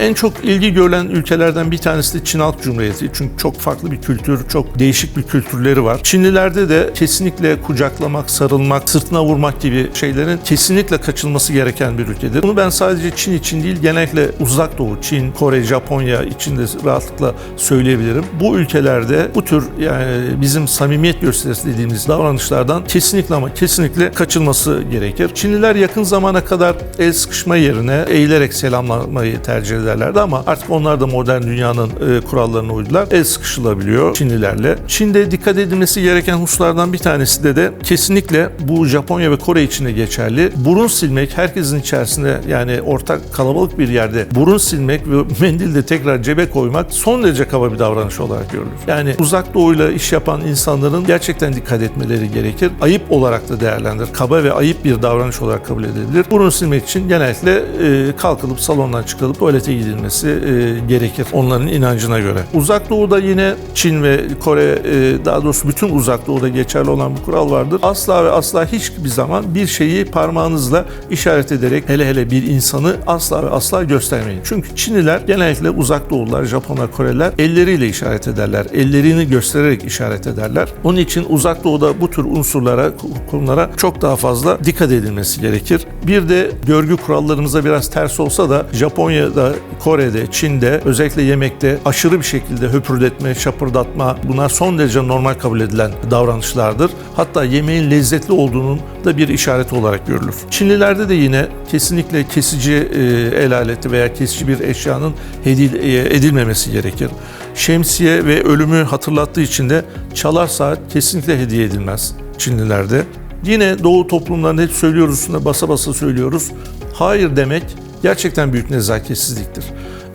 En çok ilgi görülen ülkelerden bir tanesi de Çin Halk Cumhuriyeti. Çünkü çok farklı bir kültür, çok değişik bir kültürleri var. Çinlilerde de kesinlikle kucaklamak, sarılmak, sırtına vurmak gibi şeylerin kesinlikle kaçınması gereken bir ülkedir. Bunu ben sadece Çin için değil, genellikle uzak doğu, Çin, Kore, Japonya için de rahatlıkla söyleyebilirim. Bu ülkelerde bu tür yani bizim samimiyet gösterisi dediğimiz davranışlardan kesinlikle ama kesinlikle kaçılması gerekir. Çinliler yakın zamana kadar el sıkışma yerine eğilerek selamlamayı tercih ederlerdi ama artık onlar da modern dünyanın e, kurallarına uydular. El sıkışılabiliyor Çinlilerle. Çin'de dikkat edilmesi gereken hususlardan bir tanesi de de kesinlikle bu Japonya ve Kore için de geçerli. Burun silmek herkesin içerisinde yani ortak kalabalık bir yerde burun silmek ve mendil de tekrar cebe koymak son derece kaba bir davranış olarak görülür. Yani uzak doğuyla iş yapan insanların gerçekten dikkat etmeleri gerekir. Ayıp olarak da değerlendirilir. Kaba ve ayıp bir davranış olarak kabul edilebilir. Burun silmek için genellikle e, kalkılıp salondan çıkılıp tuvalete gidilmesi e, gerekir onların inancına göre. Uzak doğuda yine Çin ve Kore e, daha doğrusu bütün uzak doğuda geçerli olan bir kural vardır. Asla ve asla hiçbir zaman bir şeyi parmağınızla işaret ederek hele hele bir insanı asla ve asla göstermeyin. Çünkü Çinliler genellikle uzak doğulular, Japonlar, Koreliler elleriyle işaret ederler. Ellerini göstererek işaret ederler. Onun için uzak doğuda bu tür unsurlara, konulara çok daha fazla dikkat edilmesi gerekir. Bir de görgü kurallarımıza biraz ters olsa da Japonya'da, Kore'de, Çin'de özellikle yemekte aşırı bir şekilde höpürdetme, şapırdatma bunlar son derece normal kabul edilen davranışlardır. Hatta yemeğin lezzetli olduğunun da bir işareti olarak görülür. Çinlilerde de yine kesinlikle kesici e, el aleti veya kesici bir eşyanın hediye edilmemesi gerekir. Şemsiye ve ölümü hatırlattığı için de çalar saat kesinlikle hediye edilmez Çinlilerde. Yine Doğu toplumlarında hep söylüyoruz, üstüne basa basa söylüyoruz. Hayır demek gerçekten büyük nezaketsizliktir.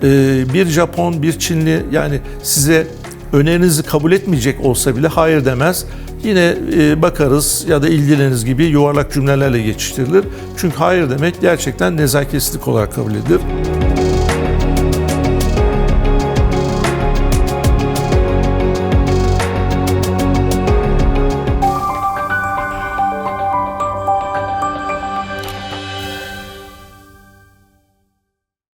Ee, bir Japon, bir Çinli yani size önerinizi kabul etmeyecek olsa bile hayır demez. Yine e, bakarız ya da ilgileniriz gibi yuvarlak cümlelerle geçiştirilir. Çünkü hayır demek gerçekten nezaketsizlik olarak kabul edilir.